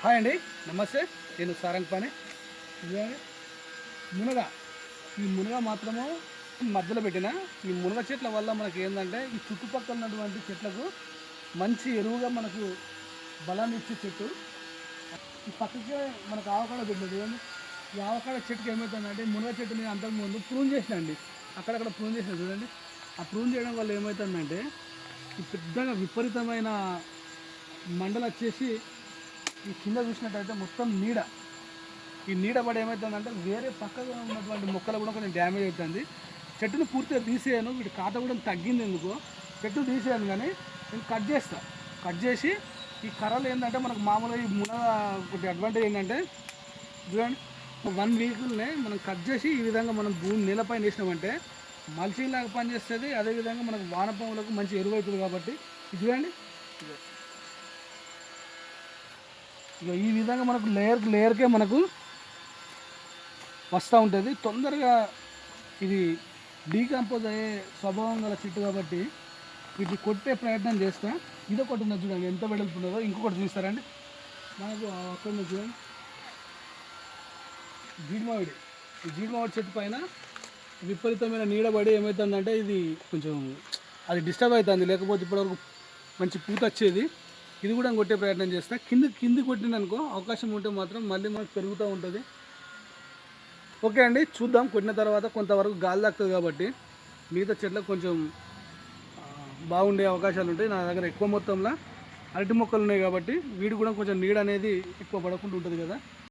Hi అండి నమస్తే. నేను సారంగ్ పని. మునగ. ఈ మునగ మాత్రము మధ్యలో పెట్టిన ఈ మునగ చెట్ల వల్ల మనకి ఏంటంటే ఈ చుట్టుపక్కల ఉన్నటువంటి చెట్లకు మంచి ఎరువుగా మనకు బలాన్ని ఇచ్చే చెట్టు. ఈ పక్కకే మనకు ఆవకాడ పెట్టినది చూడండి. ఈ ఆవకాడ చెట్టుకి ఏమవుతుందంటే మునగ చెట్టు చెట్టుని అంతకుముందు ప్రూన్ చేసిన అండి. అక్కడక్కడ ప్రూన్ చేసిన చూడండి. ఆ ప్రూన్ చేయడం వల్ల ఏమవుతుందంటే ఈ పెద్దగా విపరీతమైన మండలు వచ్చేసి ఈ కింద చూసినట్టయితే మొత్తం నీడ. ఈ నీడ పడి ఏమవుతుందంటే వేరే పక్కగా ఉన్నటువంటి మొక్కలు కూడా కొంచెం డ్యామేజ్ అవుతుంది. చెట్టును పూర్తిగా తీసేయను. వీటి కాత కూడా తగ్గింది ఎందుకో. చెట్టు తీసేయను కానీ నేను కట్ చేస్తా. కట్ చేసి ఈ కర్రలు ఏంటంటే మనకు మామూలుగా ఈ మున ఒకటి అడ్వాంటేజ్ ఏంటంటే చూడండి వన్ వీక్నే మనం కట్ చేసి ఈ విధంగా మనం భూమి నేలపైన వేసినామంటే మల్చింగ్ లాగా పనిచేస్తుంది. అదేవిధంగా మనకు వానపాములకు మంచి ఎరువు అవుతుంది కాబట్టి. చూడండి. ఇక ఈ విధంగా మనకు లేయర్ లేయర్కే మనకు వస్తూ ఉంటుంది. తొందరగా ఇది డీకంపోజ్ అయ్యే స్వభావం గల చెట్టు కాబట్టి వీటిని కొట్టే ప్రయత్నం చేస్తా. ఇది ఒకటి ఉన్నది చూడండి ఎంత వెడల్పు ఇంకొకటి చూస్తారండి. మనకు ఆ అక్కడ చూడండి. జీడిమావిడి ఈ జీడిమావిడి చెట్టు పైన విపరీతమైన నీడబడి ఏమవుతుందంటే ఇది కొంచెం అది డిస్టర్బ్ అవుతుంది. లేకపోతే ఇప్పటివరకు మంచి పూత వచ్చేది. ఇది కూడా కొట్టే ప్రయత్నం చేస్తా. కింద కింది కొట్టిననుకో అవకాశం ఉంటే మాత్రం మళ్ళీ మనకు పెరుగుతూ ఉంటుంది. ఓకే అండి చూద్దాం కొట్టిన తర్వాత కొంతవరకు గాలి తాకుతుంది కాబట్టి మిగతా చెట్లకు కొంచెం బాగుండే అవకాశాలు ఉంటాయి. నా దగ్గర ఎక్కువ మొత్తంలో అరటి మొక్కలు ఉన్నాయి కాబట్టి వీడి కూడా కొంచెం నీడ అనేది ఎక్కువ పడకుండా ఉంటుంది కదా.